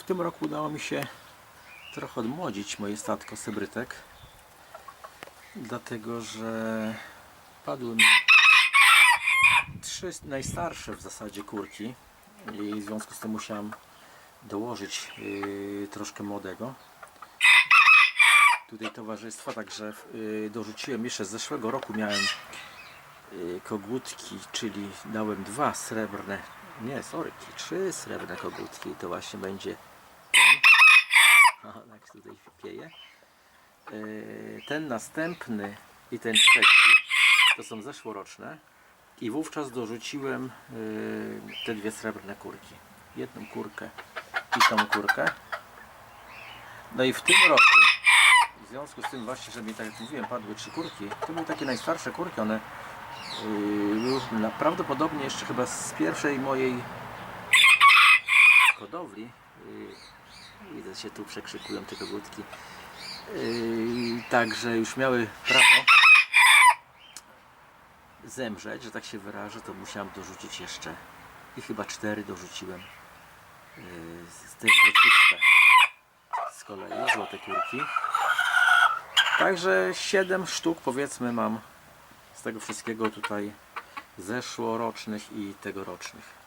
W tym roku udało mi się trochę odmłodzić moje statko sebrytek. Dlatego, że padły mi trzy najstarsze w zasadzie kurki i w związku z tym musiałem dołożyć yy, troszkę młodego. Tutaj towarzystwa, także yy, dorzuciłem jeszcze z zeszłego roku miałem yy, kogutki, czyli dałem dwa srebrne, nie sorki, trzy srebrne kogutki to właśnie będzie O, tak tutaj pieje. Yy, Ten następny i ten trzeci to są zeszłoroczne i wówczas dorzuciłem yy, te dwie srebrne kurki. Jedną kurkę i tą kurkę. No i w tym roku, w związku z tym właśnie, że mi tak jak mówiłem, padły trzy kurki, to były takie najstarsze kurki, one na- prawdopodobnie jeszcze chyba z pierwszej mojej hodowli. Widzę, się tu przekrzykują te kogutki. Yy, także już miały prawo zemrzeć, że tak się wyrażę, to musiałem dorzucić jeszcze i chyba cztery dorzuciłem yy, z tych złotiste z kolei, złote kurki. Także 7 sztuk powiedzmy mam z tego wszystkiego tutaj zeszłorocznych i tegorocznych.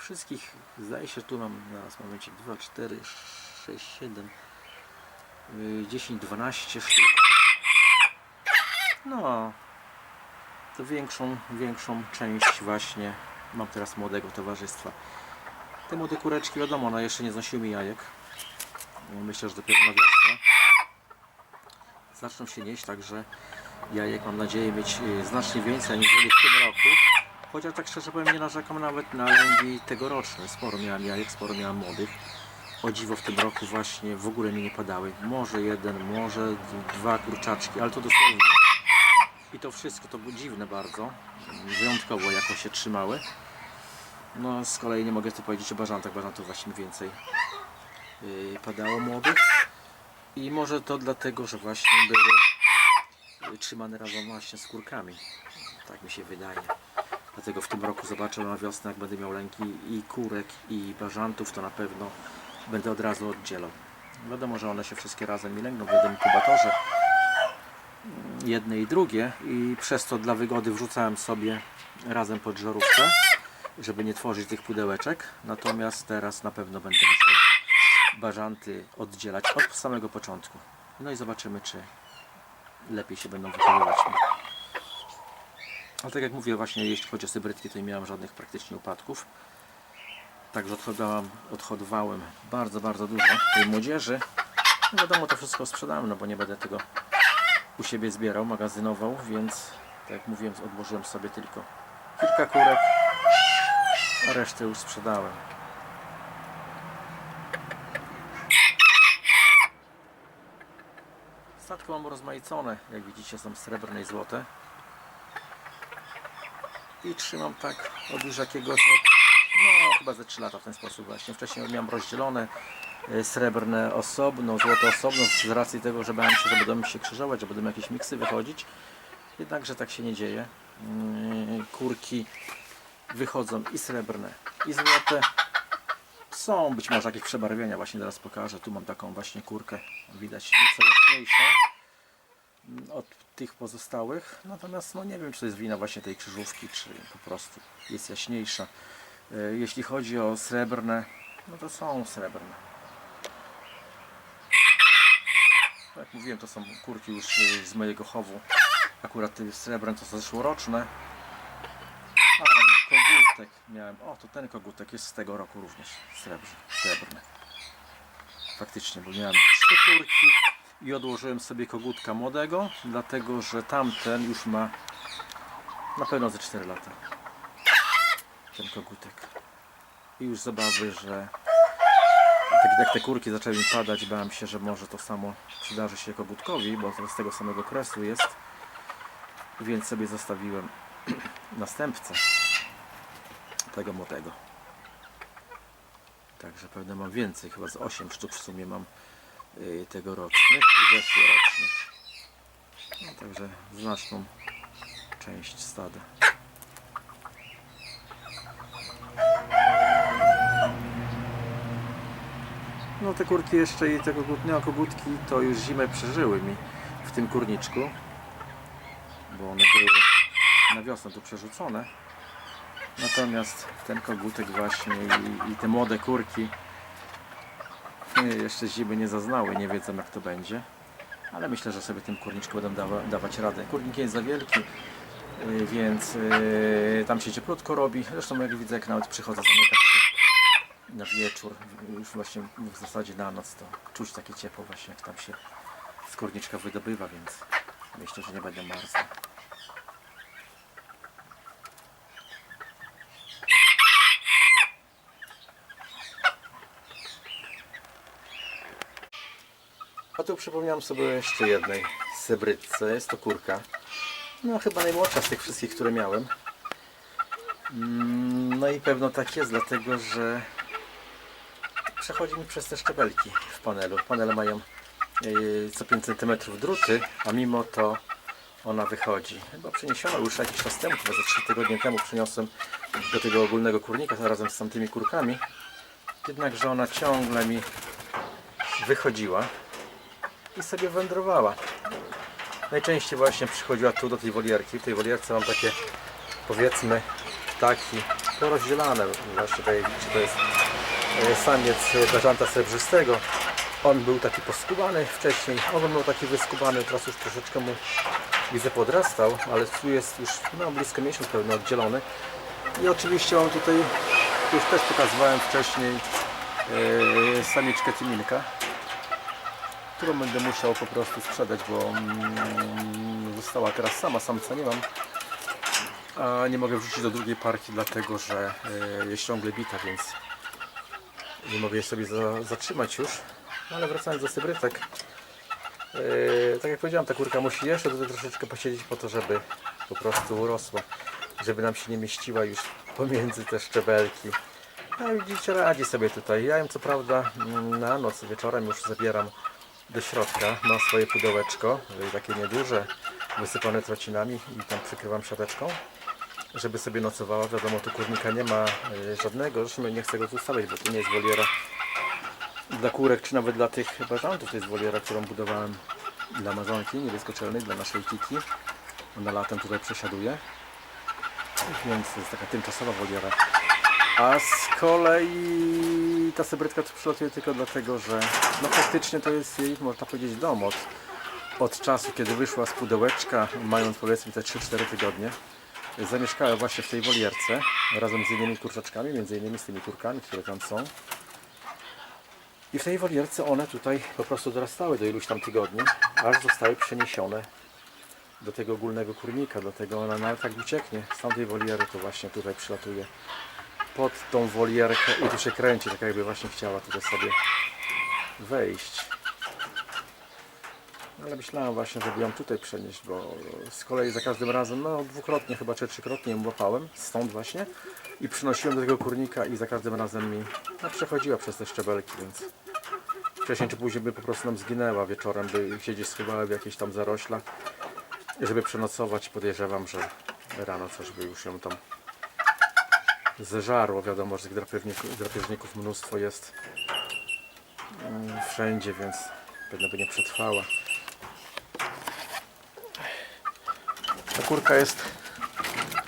Wszystkich zdaje się tu mam na momencie 2, 4, 6, 7 yy, 10, 12 sztuk. No, to większą, większą część właśnie mam teraz młodego towarzystwa. Te młode kureczki, wiadomo, one jeszcze nie znosiły mi jajek. Myślę, że dopiero na wiosnę zaczną się nieść, także jajek mam nadzieję mieć y, znacznie więcej aniżeli w tym roku. Chociaż tak szczerze powiem, nie narzekam nawet na lęgi tegoroczne. Sporo miałem jajek, sporo miałem młodych. O dziwo w tym roku właśnie w ogóle mi nie padały. Może jeden, może dwa kurczaczki, ale to dosłownie. I to wszystko to było dziwne bardzo. Wyjątkowo jakoś się trzymały. No z kolei nie mogę tu powiedzieć o bażantach. Bażantów właśnie więcej yy, padało młodych. I może to dlatego, że właśnie były trzymane razem właśnie z kurkami. Tak mi się wydaje. Dlatego w tym roku zobaczę na wiosnę, jak będę miał lęki i kurek, i bażantów, to na pewno będę od razu oddzielał. Wiadomo, że one się wszystkie razem mi lęgną w jednym inkubatorze, jedne i drugie, i przez to dla wygody wrzucałem sobie razem pod żarówkę, żeby nie tworzyć tych pudełeczek. Natomiast teraz na pewno będę musiał bażanty oddzielać od samego początku. No i zobaczymy, czy lepiej się będą wychowywać. Ale tak jak mówię, właśnie jeśli chodzi o sybrytki, to nie miałem żadnych praktycznie upadków. Także odhodowałem, odhodowałem bardzo, bardzo dużo tej młodzieży. No wiadomo, to wszystko sprzedałem, no bo nie będę tego u siebie zbierał, magazynował, więc tak jak mówiłem, odłożyłem sobie tylko kilka kurek, a resztę już sprzedałem. Statko mam rozmaicone, jak widzicie są srebrne i złote i trzymam tak od już jakiegoś od, no chyba ze 3 lata w ten sposób właśnie. Wcześniej miałem rozdzielone e, srebrne osobno, złote osobno z racji tego, że bałem się, że będą mi się krzyżować, że będą jakieś miksy wychodzić. Jednakże tak się nie dzieje. Mm, Kurki wychodzą i srebrne i złote. Są być może jakieś przebarwienia, właśnie teraz pokażę. Tu mam taką właśnie kurkę, widać nieco jaśniejszą od tych pozostałych. Natomiast no nie wiem, czy to jest wina właśnie tej krzyżówki, czy po prostu jest jaśniejsza. E, Jeśli chodzi o srebrne, no to są srebrne. Tak jak mówiłem, to są kurki już e, z mojego chowu. Akurat te srebrne to są zeszłoroczne. A, kogutek miałem. O, to ten kogutek jest z tego roku również srebrny. srebrny. Faktycznie, bo miałem trzy kurki i odłożyłem sobie kogutka młodego, dlatego że tamten już ma na pewno ze 4 lata. Ten kogutek. I już z obawy, że tak jak te kurki zaczęły mi padać, bałem się, że może to samo przydarzy się kogutkowi, bo to z tego samego kresu jest. Więc sobie zostawiłem następcę tego młodego. Także pewnie mam więcej, chyba z 8 sztuk w sumie mam tegorocznych i zeszłorocznych. No, także znaczną część stada. No te kurki jeszcze i te kogutne kogutki to już zimę przeżyły mi w tym kurniczku, bo one były na wiosnę tu przerzucone. Natomiast ten kogutek właśnie i, i te młode kurki y, jeszcze zimy nie zaznały, nie wiedzą jak to będzie. Ale myślę, że sobie tym kurniczku będą dawa, dawać radę. Kurnik jest za wielki, y, więc y, tam się cieplutko robi. Zresztą jak widzę, jak nawet przychodzę zamykać się na wieczór, już właśnie w zasadzie na noc, to czuć takie ciepło właśnie jak tam się z kurniczka wydobywa, więc myślę, że nie będę marzł. A tu przypomniałem sobie jeszcze jednej sebrytce, jest to kurka. No chyba najmłodsza z tych wszystkich, które miałem. Mm, No i pewno tak jest, dlatego że przechodzi mi przez te szczebelki w panelu. Panele mają yy, co 5 cm druty, a mimo to ona wychodzi. Chyba przeniesiona już jakiś czas temu, chyba ze 3 tygodnie temu przyniosłem do tego ogólnego kurnika razem z tamtymi kurkami. Jednakże ona ciągle mi wychodziła i sobie wędrowała. Najczęściej właśnie przychodziła tu do tej wolierki. W tej wolierce mam takie powiedzmy ptaki porozdzielane. Właśnie tutaj, to jest e, samiec bażanta srebrzystego. On był taki poskubany wcześniej, on był taki wyskubany, teraz już troszeczkę mu widzę podrastał, ale tu jest już no, blisko miesiąc pewno oddzielony. I oczywiście mam tutaj, już też pokazywałem wcześniej, e, samiczkę Timinka którą będę musiał po prostu sprzedać, bo mm, została teraz sama, samca nie mam. A nie mogę wrzucić do drugiej parki, dlatego że e, jest ciągle bita, więc nie mogę jej sobie za, zatrzymać już. No, ale wracając do sebrytek, e, tak jak powiedziałem, ta kurka musi jeszcze tutaj troszeczkę posiedzieć po to, żeby po prostu urosła, żeby nam się nie mieściła już pomiędzy te szczebelki. No widzicie, radzi sobie tutaj. Ja ją co prawda mm, na noc wieczorem już zabieram do środka. Ma swoje pudełeczko, takie nieduże, wysypane trocinami i tam przykrywam siateczką, żeby sobie nocowała. Wiadomo, tu kurnika nie ma y, żadnego, zresztą nie chcę go tu stawiać, bo tu nie jest woliera dla kurek, czy nawet dla tych bażantów. To jest woliera, którą budowałem dla Amazonki niebiesko-czernej, dla naszej Kiki. Ona latem tutaj przesiaduje, więc to jest taka tymczasowa woliera. A z kolei ta sebrytka tu przylatuje tylko dlatego, że no faktycznie to jest jej, można powiedzieć, dom od, od czasu, kiedy wyszła z pudełeczka, mając powiedzmy te 3-4 tygodnie. Zamieszkała właśnie w tej wolierce razem z innymi kurczaczkami, między innymi z tymi kurkami, które tam są. I w tej wolierce one tutaj po prostu dorastały do iluś tam tygodni, aż zostały przeniesione do tego ogólnego kurnika, dlatego ona nawet jak ucieknie z tamtej woliery, to właśnie tutaj przylatuje pod tą wolierkę i tu się kręci, tak jakby właśnie chciała tutaj sobie wejść. Ale myślałem właśnie, żeby ją tutaj przenieść, bo z kolei za każdym razem, no dwukrotnie chyba, czy trzykrotnie ją łapałem, stąd właśnie i przynosiłem do tego kurnika i za każdym razem mi no, przechodziła przez te szczebelki, więc wcześniej czy później by po prostu nam zginęła wieczorem, by gdzieś schowała w jakichś tam zaroślach, żeby przenocować. Podejrzewam, że rano coś by już ją tam zeżarło. Wiadomo, że tych drapieżników, drapieżników mnóstwo jest mm, wszędzie, więc pewno by nie przetrwała. Ta kurka jest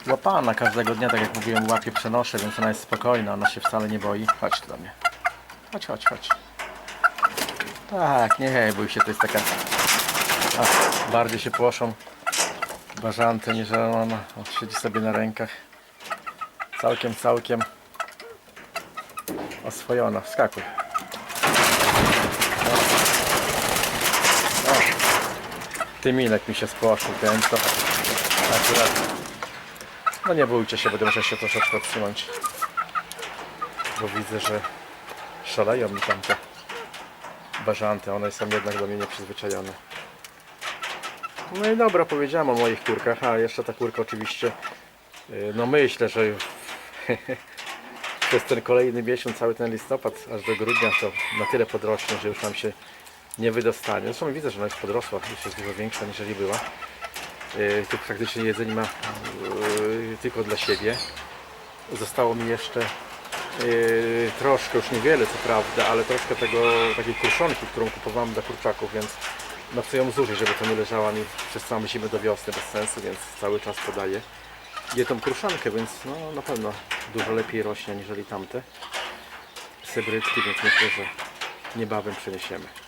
łapana każdego dnia, tak jak mówiłem, łapie przenoszę, więc ona jest spokojna, ona się wcale nie boi. Chodź tu do mnie. Chodź, chodź, chodź. Tak, nie bój się, to jest taka... A, bardziej się płoszą bażanty niż ona. Siedzi sobie na rękach. Całkiem, całkiem oswojona. Wskakuj. O. O. Tyminek mi się spłoszył, ten to akurat. No nie bójcie się, będę musiał się troszeczkę odsunąć. Bo widzę, że szaleją mi tam te bażanty. One są jednak do mnie nieprzyzwyczajone. No i dobra, powiedziałem o moich kurkach, a jeszcze ta kurka oczywiście, yy, no myślę, że już przez ten kolejny miesiąc, cały ten listopad, aż do grudnia to na tyle podrośnie, że już nam się nie wydostanie. Zresztą widzę, że ona jest podrosła, już jest dużo większa niż była. Yy, Tu praktycznie jedzenie ma yy, tylko dla siebie. Zostało mi jeszcze Yy, troszkę, już niewiele co prawda, ale troszkę tego, takiej kruszonki, którą kupowałem dla kurczaków, więc no chcę ją zużyć, żeby to nie leżała mi przez całą zimę do wiosny bez sensu, więc cały czas podaję. Je tą kruszonkę, więc no na pewno dużo lepiej rośnie aniżeli tamte hybrydki, więc myślę, że niebawem przeniesiemy.